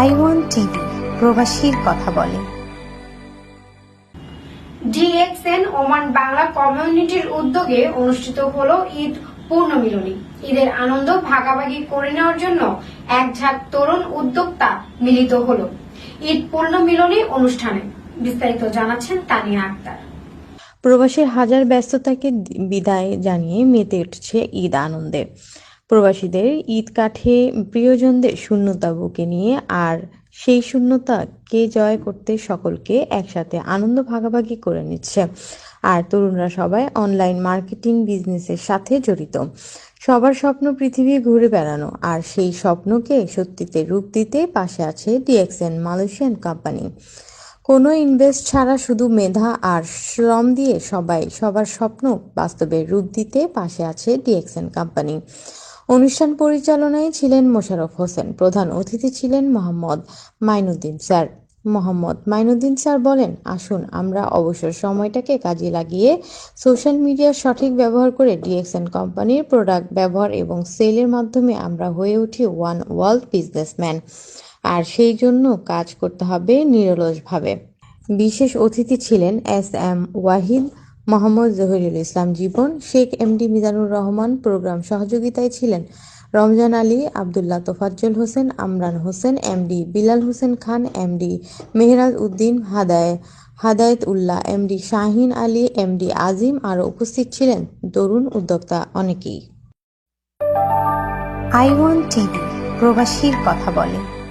I one TV প্রবাসীর কথা বলে। ডিএক্সএন ওমান বাংলা কমিউনিটির উদ্যোগে অনুষ্ঠিত হলো ঈদ পূর্ণমিলনী। ঈদের আনন্দ ভাগাভাগি করে নেওয়ার জন্য এক ঝাঁক তরুণ উদ্যোক্তা মিলিত হলো ঈদ পূর্ণমিলনী অনুষ্ঠানে। বিস্তারিত জানাচ্ছেন তানিয়া আক্তার। প্রবাসীর হাজার ব্যস্ততাকে বিদায় জানিয়ে মেতে উঠছে ঈদ আনন্দে। প্রবাসীদের ঈদ কাঠে প্রিয়জনদের শূন্যতা বুকে নিয়ে আর সেই শূন্যতাকে জয় করতে সকলকে একসাথে আনন্দ ভাগাভাগি করে নিচ্ছে। আর তরুণরা সবাই অনলাইন মার্কেটিং বিজনেসের সাথে জড়িত। সবার স্বপ্ন পৃথিবী ঘুরে বেড়ানো আর সেই স্বপ্নকে সত্যিতে রূপ দিতে পাশে আছে ডিএক্সএন মালয়েশিয়ান কোম্পানি কোনো ইনভেস্ট ছাড়া শুধু মেধা আর শ্রম দিয়ে সবাই সবার স্বপ্ন বাস্তবে রূপ দিতে পাশে আছে ডিএক্সএন কোম্পানি অনুষ্ঠান পরিচালনায় ছিলেন মোশাররফ হোসেন, প্রধান অতিথি ছিলেন মোহাম্মদ মাইনুদ্দিন স্যার। মোহাম্মদ মাইনুদ্দিন স্যার বলেন, আসুন, আমরা অবসর সময়টাকে কাজে লাগিয়ে সোশ্যাল মিডিয়ার সঠিক ব্যবহার করে ডিএক্সএন কোম্পানির প্রোডাক্ট ব্যবহার এবং সেলের মাধ্যমে আমরা হয়ে উঠি ওয়ান ওয়ার্ল্ড বিজনেসম্যান। আর সেই জন্য কাজ করতে হবে নিরলসভাবে। বিশেষ অতিথি ছিলেন S M Wahid Mohammad Jahirul Islam Jibon, Sheikh MD Mizanur Rahman program সহযোগিতায় ছিলেন। রমজান আলী, আবদুল্লাহ তোফাজ্জল হোসেন, আমরান হোসেন এমডি বিলাল হোসেন খান এমডি মেহরাজ উদ্দিন হাদায়, হাদায়েত উল্লাহ এমডি শাহিন আলী এমডি আজিম আরও উপস্থিত ছিলেন। তরুণ উদ্যোক্তা অনেকেই। আই ওয়ান টিভি, প্রবাসীর কথা বলে।